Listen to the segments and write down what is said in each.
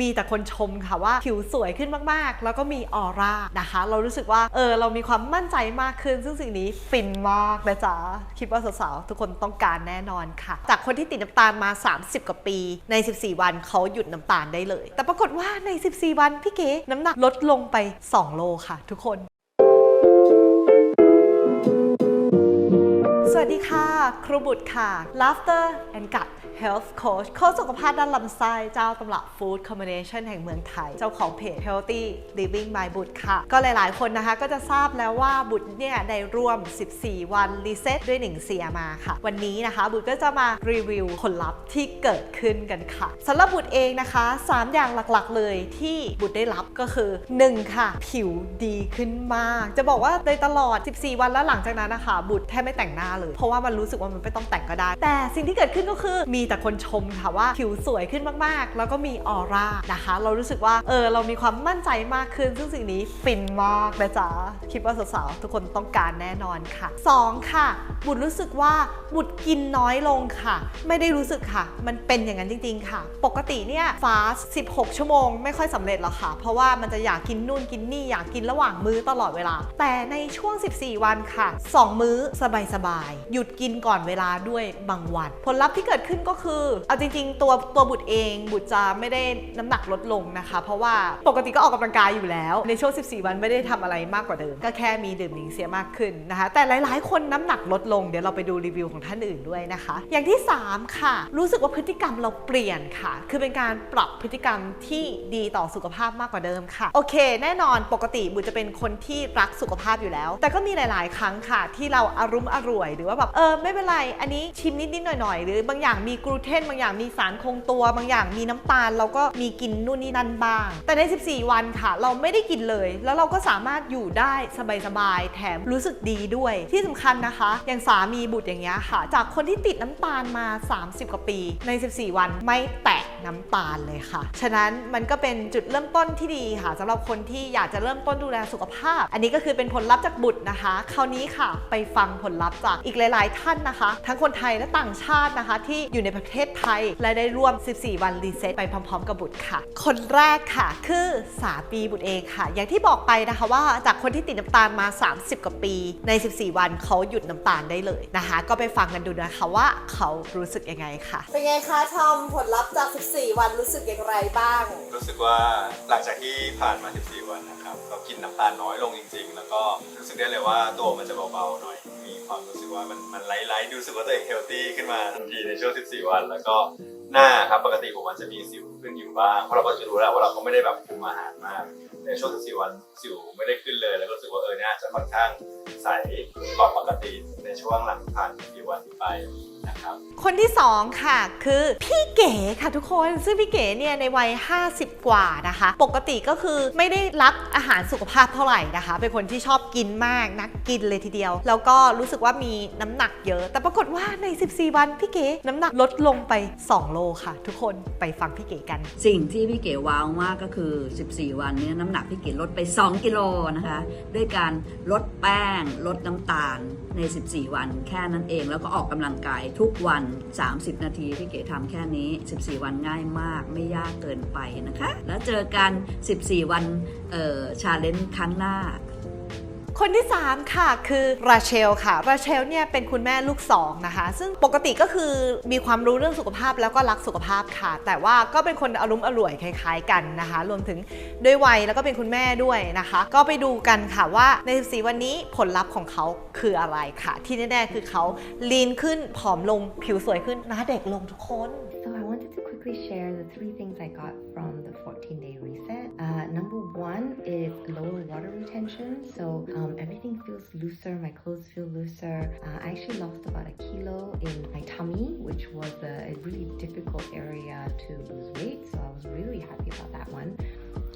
มีแต่คนชมค่ะว่าผิวสวยขึ้นมากๆ แล้วก็มีออร่านะคะ เรารู้สึกว่าเออเรามีความมั่นใจมากขึ้น ซึ่งสิ่งนี้ฟินมากนะจ๊ะคิดว่าสาวๆทุกคนต้องการแน่นอนค่ะ จากคนที่ติดน้ำตาลมา 30 กว่าปีใน 14 วันเขาหยุดน้ำตาลได้เลย แต่ปรากฏว่าใน 14 วันพี่เก๋น้ำหนักลดลงไป 2 โลค่ะ ทุกคน วัสดีค่ะ ครูบุตรค่ะ Laughter and Gut Health Coach โค้ชสุขภาพด้านลำไส้เจ้าตำรับ Food Combination แห่งเมืองไทย เจ้าของเพจ Healthy Living by บุตรค่ะ ก็หลายๆ คนนะคะก็จะทราบแล้วว่าบุตรเนี่ยได้ร่วม 14 วันรีเซ็ตด้วย1เสียมาค่ะ วันนี้นะคะ บุตรก็จะมารีวิวผลลัพธ์ที่เกิดขึ้นกันค่ะสำหรับบุตรเองนะคะ 3 อย่างหลักๆ เลยที่บุตรได้รับก็คือ 1 ค่ะ ผิวดีขึ้นมาก จะบอกว่าในตลอด 14 วันแล้วหลังจากนั้นนะคะบุตรแทบไม่แต่งหน้าเลยเพราะว่ามันรู้สึกว่ามันไม่ต้องแต่งก็ได้ แต่สิ่งที่เกิดขึ้นก็คือมีแต่คนชมค่ะว่าผิวสวยขึ้นมากๆ แล้วก็มีออร่านะคะ เรารู้สึกว่าเออเรามีความมั่นใจมากขึ้น ซึ่งสิ่งนี้ฟินมากนะจ๊ะคิดว่าสาวๆทุกคนต้องการแน่นอนค่ะ 2 ค่ะ บุตรรู้สึกว่าบุตรกินน้อยลงค่ะ ไม่ได้รู้สึกค่ะ มันเป็นอย่างนั้นจริง ๆ ค่ะ ปกติเนี่ยฟาส16 ชั่วโมงไม่ค่อยสำเร็จหรอกค่ะ เพราะว่ามันจะอยากกินนู่นกินนี่อยากกินระหว่างมื้อตลอดเวลา แต่ในช่วง 14 วันค่ะ 2 มื้อสบายๆหยุดกินก่อนเวลาด้วยบางวัน ผลลัพธ์ที่เกิดขึ้นก็คือ เอาจริง ๆ ตัวตัวบุตรเองบุตรจะไม่ได้น้ำหนักลดลงนะคะ เพราะว่าปกติก็ออกกำลังกายอยู่แล้ว ในช่วง 14 วันไม่ได้ทำอะไรมากกว่าเดิม ก็แค่มีดื่มหนิงเสียมากขึ้นนะคะ แต่หลาย ๆ คนน้ำหนักลดลงเดี๋ยวเราไปดูรีวิวของท่านอื่นด้วยนะคะ อย่างที่ 3 ค่ะ รู้สึกว่าพฤติกรรมเราเปลี่ยนค่ะ คือเป็นการปรับพฤติกรรมที่ดีต่อสุขภาพมากกว่าเดิมค่ะ โอเค แน่นอนปกติบุตรจะเป็นคนที่รักสุขภาพอยู่แล้ว แต่ก็มีหลาย ๆ ครั้งค่ะ ที่เราอารุมอร่วยหรือว่าแบบเออไม่เป็นไร อันนี้ชิมนิดๆหน่อยๆหรือบางอย่างมีกลูเตนบางอย่างมีสารคงตัว บางอย่างมีน้ำตาล เราก็มีกินนู่นนี่นั่นบ้าง แต่ใน 14 วันค่ะ เราไม่ได้กินเลย แล้วเราก็สามารถอยู่ได้สบายๆแถมรู้สึกดีด้วย ที่สำคัญนะคะ อย่างสามีบุตรอย่างเงี้ยค่ะ จากคนที่ติดน้ำตาลมา 30 กว่าปี ใน 14 วันไม่แตะ น้ำตาลเลยค่ะ ฉะนั้นมันก็เป็นจุดเริ่มต้นที่ดีค่ะสำหรับคนที่อยากจะเริ่มต้นดูแลสุขภาพ อันนี้ก็คือเป็นผลลัพธ์จากบุตรนะคะ คราวนี้ค่ะ ไปฟังผลลัพธ์จากอีกหลาย ๆ ท่านนะคะ ทั้งคนไทยและต่างชาตินะคะ ที่อยู่ในประเทศไทยและได้ร่วม 14 วันรีเซ็ตไปพร้อม ๆ กับบุตรค่ะ คนแรกค่ะ คือสาปีบุตรเองค่ะ อย่างที่บอกไปนะคะว่าจากคนที่ติดน้ำตาลมา 30 กว่าปี ใน 14 วันเขาหยุดน้ำตาลได้เลยนะคะ ก็ไปฟังกันดูนะคะว่าเขารู้สึกยังไงค่ะเป็นไงคะทอมผลลัพธ์จาก 14วันรู้สึกอย่างไรบ้าง รู้สึกว่าหลังจากที่ผ่านมา 14 วันนะครับก็กินน้ำตาลน้อยลงจริง ๆ แล้วก็รู้สึกได้เลยว่าตัวมันจะเบาๆหน่อย มีความรู้สึกว่ามันมันไลท์ๆดูรู้สึกว่าตัวเองเฮลตี้ขึ้นมาทันทีในช่วง 14 วัน แล้วก็หน้าครับปกติผมมันจะมีสิวขึ้นอยู่บ้าง เพราะเราก็จะรู้แล้วว่าเราก็ไม่ได้แบบคุมอาหารมากในช่วง 14 วันสิวไม่ได้ขึ้นเลย แล้วก็รู้สึกว่าเออเนี่ยจะค่อนข้างใสกว่าปกติในช่วงหลังผ่าน14วันไป คนที่ 2 ค่ะ คือพี่เก๋ค่ะทุกคน ซึ่งพี่เก๋เนี่ยในวัย 50กว่านะคะ ปกติก็คือไม่ได้รักอาหารสุขภาพเท่าไหร่นะคะ เป็นคนที่ชอบกินมากนักกินเลยทีเดียว แล้วก็รู้สึกว่ามีน้ำหนักเยอะ แต่ปรากฏว่าใน 14 วันพี่เก๋น้ำหนักลดลงไป 2 โลค่ะ ทุกคนไปฟังพี่เก๋กัน สิ่งที่พี่เก๋ว้าวมากก็คือ 14 วันนี้น้ำหนักพี่เก๋ลดไป 2 กิโลนะคะ ด้วยการลดแป้ง ลดน้ำตาลใน 14 วัน แค่นั้นเองแล้วก็ออกกำลังกายทุกวัน 30 นาทีพี่เก๋ทำแค่นี้ 14 วันง่ายมาก ไม่ยากเกินไปนะคะแล้วเจอกัน 14 วันเอ่อชาเลนจ์ครั้งหน้าคนที่ 3 ค่ะคือราเชลค่ะราเชลเนี่ยเป็นคุณแม่ลูก2นะคะ ซึ่งปกติก็คือมีความรู้เรื่องสุขภาพแล้วก็รักสุขภาพค่ะ แต่ว่าก็เป็นคนอารมณ์อร่วยคล้าย ๆ กันนะคะ รวมถึงด้วยวัยแล้วก็เป็นคุณแม่ด้วยนะคะ ก็ไปดูกันค่ะว่าใน 14 วันนี้ผลลัพธ์ของเขาคืออะไรค่ะ ที่แน่ๆคือเขาลีนขึ้นผอมลงผิวสวยขึ้นหน้าเด็กลงทุกคน quickly share the three things I got from the 14-day reset. Uh, number one is lower water retention. So um, everything feels looser. My clothes feel looser. Uh, I actually lost about a kilo in my tummy, which was a, a really difficult area to lose weight. So I was really happy about that one.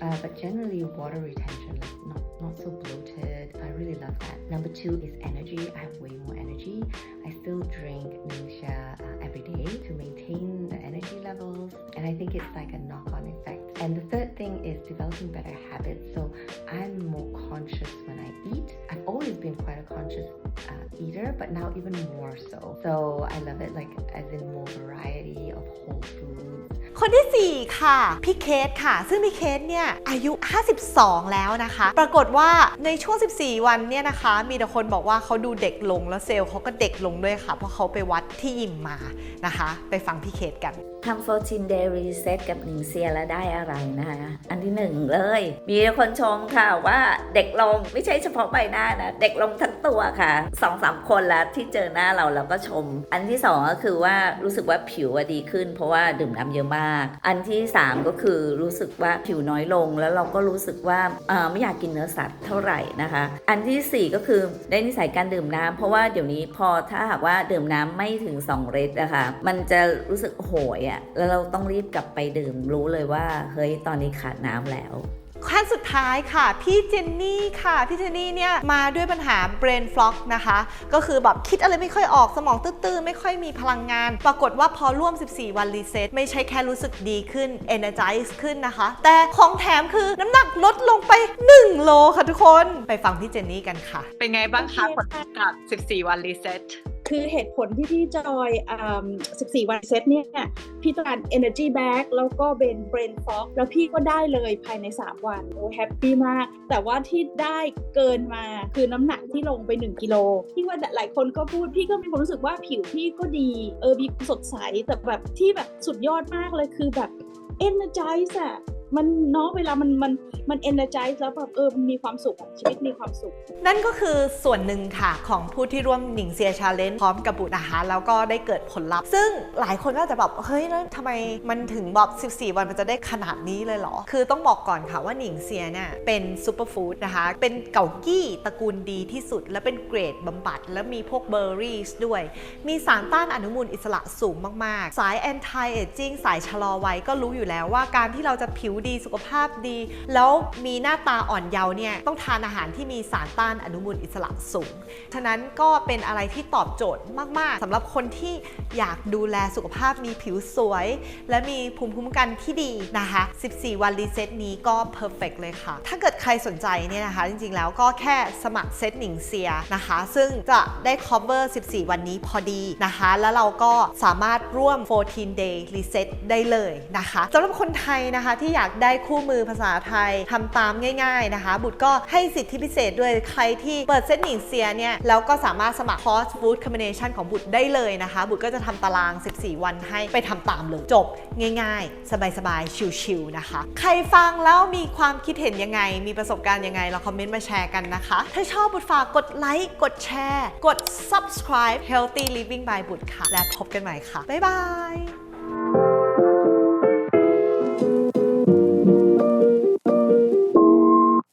Uh, but generally, water retention, like not not so bloated I really love that. Number two is energy. I have way more energy. I still drink Ningxia uh, every day to maintain the energy levels, and I think it's like a knock-on effect. And the third thing is developing better habits. So I'm more conscious when I eat. I've always been quite a conscious uh, eater, but now even more so. So I love it, like as in more variety of whole foods. คนที่ 4 ค่ะ พี่เคสค่ะ ซึ่งพี่เคสเนี่ยอายุ 52 แล้วนะคะ ปรากฏว่าในช่วง 14 วันเนี่ยนะคะ มีแต่คนบอกว่าเขาดูเด็กลงแล้วเซลล์เขาก็เด็กลงด้วยค่ะ เพราะเขาไปวัดที่ยิมมานะคะ ไปฟังพี่เคสกัน ทำ14 day reset กับหนิงเซียแล้วได้อะไรนะคะ อันที่หนึ่งเลย มีคนชมค่ะว่าเด็กลงไม่ใช่เฉพาะใบหน้านะ เด็กลงทั้งตัวค่ะสองสามคนแล้วที่เจอหน้าเราเราก็ชม อันที่สองก็คือว่ารู้สึกว่าผิวดีขึ้น เพราะว่าดื่มน้ำเยอะมาก อันที่สามก็คือรู้สึกว่าผิวน้อยลงแล้วเราก็รู้สึกว่าไม่อยากกินเนื้อสัตว์เท่าไหร่นะคะ อันที่สี่ก็คือได้นิสัยการดื่มน้ำเพราะว่าเดี๋ยวนี้พอถ้าหากว่าดื่มน้ำไม่ถึง 2 ลิตรนะคะมันจะรู้สึกโหยอะะแล้วเราต้องรีบกลับไปดื่ม รู้เลยว่า เฮ้ยตอนนี้ขาดน้ำแล้วขั้นสุดท้ายค่ะ พี่เจนนี่ค่ะ พี่เจนนี่เนี่ยมาด้วยปัญหา brain fog นะคะ ก็คือแบบคิดอะไรไม่ค่อยออกสมองตื้อๆ ไม่ค่อยมีพลังงาน ปรากฏว่าพอร่วม 14 วันรีเซ็ตไม่ใช่แค่รู้สึกดีขึ้น energize ขึ้นนะคะ แต่ของแถมคือน้ำหนักลดลงไป 1 โลค่ะทุกคน ไปฟังพี่เจนนี่กันค่ะ เป็นไงบ้างคะผลจาก14 วันรีเซ็ต คือเหตุผลที่พี่จอยอ14 วันเซตเนี่ย พี่ต้องการ energy back แล้วก็เป็น brain fog แล้วพี่ก็ได้เลยภายใน 3 วัน โอ้แฮปปี้มาก แต่ว่าที่ได้เกินมาคือน้ำหนักที่ลงไป 1 กิโล พี่ว่าหลายคนก็พูด พี่ก็มีความรู้สึกว่าผิวพี่ก็ดี เออมีสดใส แต่แบบที่แบบสุดยอดมากเลยคือแบบ energize อะ มันเนาะเวลามันมันมัน energize แล้วแบบเออมันมีความสุขชีวิตมีความสุข นั่นก็คือส่วนหนึ่งค่ะของผู้ที่ร่วมหนิงเซียชาเลนจ์พร้อมกับบุตรนะคะแล้วก็ได้เกิดผลลัพธ์ ซึ่งหลายคนก็จะแบบเฮ้ยแล้วทำไมมันถึงแบบ 14 วันมันจะได้ขนาดนี้เลยเหรอ คือต้องบอกก่อนค่ะว่าหนิงเซียเนี่ยเป็นซูเปอร์ฟู้ดนะคะ เป็นเก่ากี้ตระกูลดีที่สุด และเป็นเกรดบำบัด และมีพวกเบอร์รี่ด้วย มีสารต้านอนุมูลอิสระสูงมาก ๆ สาย anti aging สายชะลอวัยก็รู้อยู่แล้วว่าการที่เราจะผิวดีสุขภาพดี แล้วมีหน้าตาอ่อนเยาว์เนี่ยต้องทานอาหารที่มีสารต้านอนุมูลอิสระสูง ฉะนั้นก็เป็นอะไรที่ตอบโจทย์มาก ๆสำหรับคนที่อยากดูแลสุขภาพมีผิวสวย และมีภูมิคุ้มกันที่ดีนะคะ 14 วันรีเซ็ตนี้ก็เพอร์เฟกเลยค่ะ ถ้าเกิดใครสนใจเนี่ยนะคะ จริง ๆ แล้วก็แค่สมัครเซตหนิงเซียนะคะ ซึ่งจะได้ cover 14 วันนี้พอดีนะคะ แล้วเราก็สามารถร่วม 14 day reset ได้เลยนะคะสำหรับคนไทยนะคะที่อยากได้คู่มือภาษาไทยทำตามง่าย ๆนะคะ บุตรก็ให้สิทธิพิเศษด้วยใครที่เปิดเซตหนิงเซียเนี่ยแล้วก็สามารถสมัครคอร์ส food combination ของบุตรได้เลยนะคะ บุตรก็จะทำตาราง 14 วันให้ไปทำตามเลยจบง่าย ๆ สบายๆชิลๆนะคะ ใครฟังแล้วมีความคิดเห็นยังไง มีประสบการณ์ยังไงเราคอมเมนต์มาแชร์กันนะคะ ถ้าชอบบุตรฝากกดไลค์กดแชร์ กด subscribe healthy living by บุตรค่ะ และพบกันใหม่ค่ะ บ๊ายบาย